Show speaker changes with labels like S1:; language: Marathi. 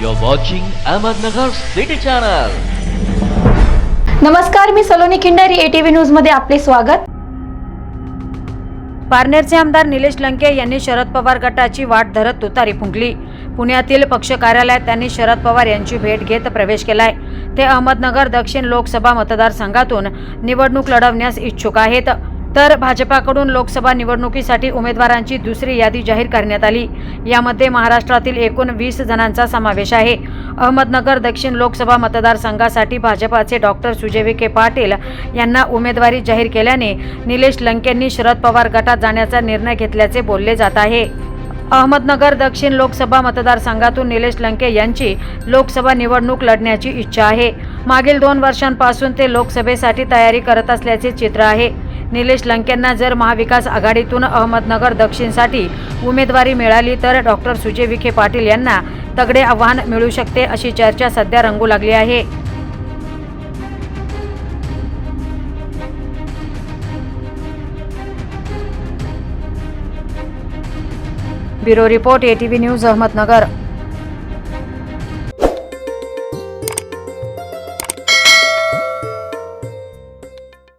S1: You're watching Ahmednagar City Channel.
S2: नमस्कार मी सलोनी खिंडारी एटीव्ही न्यूजमध्ये आपले स्वागत.
S3: पारनेरचे आमदार निलेश लंके यांनी शरद पवार गटाची वाट धरत तुतारी फुंकली. पुण्यातील पक्ष कार्यालयात त्यांनी शरद पवार यांची भेट घेत प्रवेश केलाय. ते अहमदनगर दक्षिण लोकसभा मतदारसंघातून निवडणूक लढवण्यास इच्छुक आहेत. तर भाजपाकडून लोकसभा निवडणुकीसाठी उमेदवारांची दुसरी यादी जाहीर करण्यात आली. यामध्ये महाराष्ट्रातील एकूण वीस जणांचा समावेश आहे. अहमदनगर दक्षिण लोकसभा मतदारसंघासाठी भाजपाचे डॉक्टर सुजय विखे पाटील यांना उमेदवारी जाहीर केल्याने निलेश लंकेंनी शरद पवार गटात जाण्याचा निर्णय घेतल्याचे बोलले जात आहे. अहमदनगर दक्षिण लोकसभा मतदारसंघातून निलेश लंके यांची लोकसभा निवडणूक लढण्याची इच्छा आहे. मागील दोन वर्षांपासून ते लोकसभेसाठी तयारी करत असल्याचे चित्र आहे. निलेश लंकेंना जर महाविकास आघाडीतून अहमदनगर दक्षिणसाठी उमेदवारी मिळाली तर डॉक्टर सुजय विखे पाटील यांना तगडे आव्हान मिळू शकते अशी चर्चा सध्या रंगू लागली आहे. Bureau report ATV news Ahmednagar.